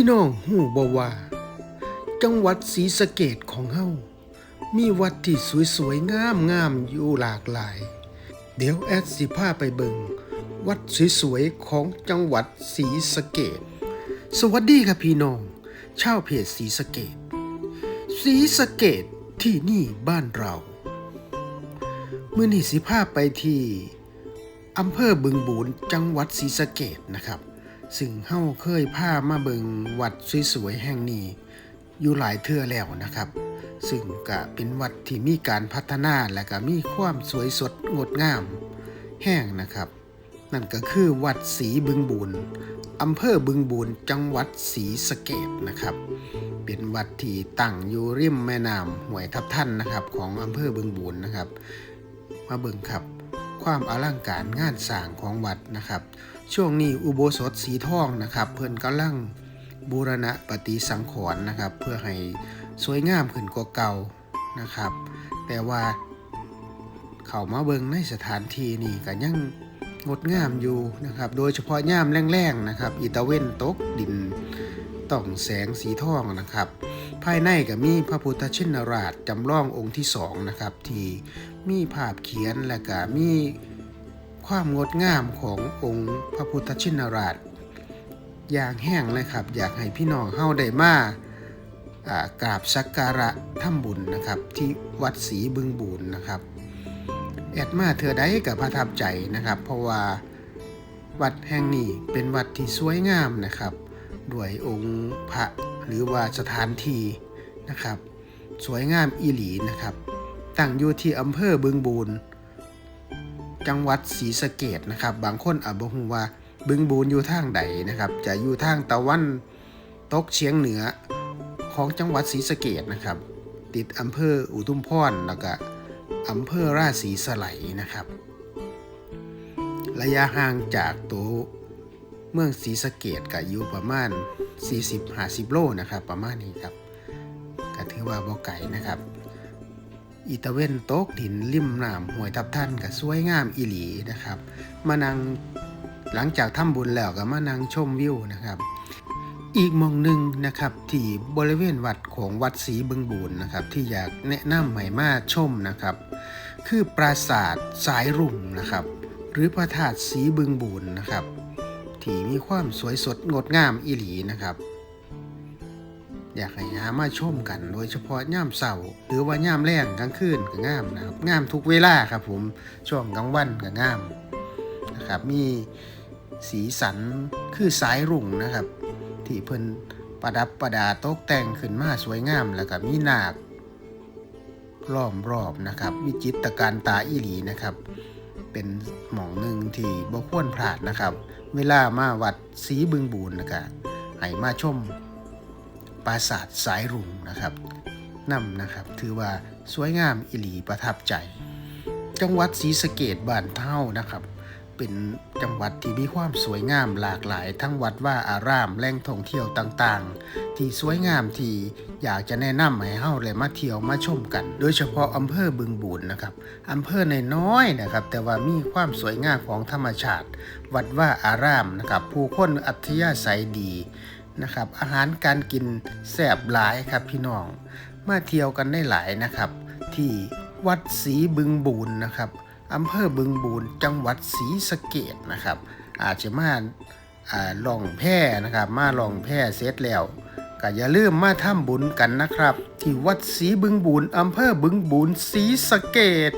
พี่น้องหูบว่า จังหวัดศรีสะเกดของเฮามีวัดที่สวยๆงามๆอยู่หลากหลาย เดี๋ยวแอดสิพาไปเบิงวัดสวยๆของจังหวัดศรีสะเกดสวัสดีครับพี่น้องชาวเพจศรีสะเกดศรีสะเกดที่นี่บ้านเราเมื่อนี่สิพาไปที่อำเภอบึงบูนจังหวัดศรีสะเกดนะครับ ซึ่งเฮาเคยพามาเบิงวัดสวยๆแห่งนี้ อยู่หลายเทื่อแล้วนะครับ ซึ่งก็เป็นวัดที่มีการพัฒนาและก็มีความสวยสดงดงาม แห้งนะครับ นั่นก็คือวัดศรีบึงบูนอำเภอบึงบูนจังหวัดศรีสะเกดนะครับ เป็นวัดที่ตั้งอยู่ริมแม่น้ำห้วยทับท่านนะครับ ของอำเภอบึงบูนนะครับ มาเบิงครับ ความอลังการงานสร้างของวัดนะครับ ช่วงนี้อุโบสถสีทองนะครับ เพิ่อนกำลังบูรณะปฏิสังขรณ์นะครับ เพื่อให้สวยงามขึ้นกว่าเก่านะครับ แต่ว่าเข้ามาเบิงในสถานที่นี่ก็ยังงดงามอยู่นะครับ โดยเฉพาะย่ามแรงๆนะครับอีตาเว้นตกดินต้องแสงสีทองนะครับ ภายในก็มีพระพุทธชินราชจำลององค์ที่สองนะครับ ที่มีภาพเขียนและก็มี ความงดงามขององค์พระพุทธชินราช อย่างแห้งเลยครับ อยากให้พี่น้องเฮาได้มาากราบสักการะทำบุญนะครับ ที่วัดศรีบึงบูนนะครับแอดมาเธอได้กับประทับใจนะครับ เพราะว่าวัดแห่งนี้เป็นวัดที่สวยงามนะครับด้วยองค์พระหรือว่าสถานที่นะครับ สวยงามอีหลีนะครับ ตั้งอยู่ที่อำเภอบึงบูน จังหวัดศรีสะเกดนะครับ บางคนอาจบอกว่าบึงบูนอยู่ทางใดนะครับ จะอยู่ทางตะวันตกเฉียงเหนือของจังหวัดศรีสะเกดนะครับ ติดอำเภออุทุมพรแล้วก็อำเภอราศีสไลยนะครับ ระยะห่างจากตัวเมืองศรีสะเกดก็อยู่ประมาณ 40-50 โลนะครับ ประมาณนี้ครับก็ถือว่าบ่ไก่นะครับ อีตะเวนโต๊กดินริมน้ำห้วยทับท่านก็สวยงามอีหลีนะครับ มานั่งหลังจากทำบุญแล้วก็มานั่งชมวิวนะครับอีกมองหนึ่งนะครับที่บริเวณวัดของวัดศรีบึงบูนนะครับที่อยากแนะนำให้มาชมนะครับ คือปราสาทสายรุ่งนะครับ หรือพระธาตุศรีบึงบูนนะครับ ที่มีความสวยสดงดงามอีหลีนะครับ อยากให้หามาชมกัน โดยเฉพาะย่ามเสาร์หรือว่าย่ามแรงกลางคืนก็งามนะครับงามทุกเวลาครับผมช่วงกลางวันก็งามนะครับมีสีสันคือสายรุ่งนะครับ ที่เพิ่นประดับประดาตกแต่งขึ้นมาสวยงามแล้วก็มีนาคล้อมรอบนะครับวิจิตรการตาอีหลีนะครับ เป็นหม่องหนึ่งที่บ่ควรพลาดนะครับ เวลามาวัดศรีบึงบูนนะครับให้มาชม ปราสาทสายรุ้งนะครับนำนะครับ ถือว่าสวยงามอิหลีประทับใจ จังหวัดศรีสะเกดบ้านเท่านะครับ เป็นจังหวัดที่มีความสวยงามหลากหลาย ทั้งวัดว่าอารามแหล่งท่องเที่ยวต่างๆ ที่สวยงามที่อยากจะแนะนำให้เฮาเลยมาเที่ยวมาชมกัน โดยเฉพาะอำเภอบึงบูนนะครับอำเภอในน้อยนะครับ แต่ว่ามีความสวยงามของธรรมชาติ วัดว่าอารามนะครับ ผู้คนอัธยาศัยดี นะครับ อาหารการกินแซ่บหลายครับพี่น้อง มาเที่ยวกันได้หลายนะครับ ที่วัดศรีบึงบูนนะครับอำเภอบึงบูนจังหวัดศรีสะเกดนะครับ อาจจะมาล่องแพนะครับ มาล่องแพเสร็จแล้วก็อย่าลืมมาทำบุญกันนะครับ ที่วัดศรีบึงบูนอำเภอบึงบูนศรีสะเกด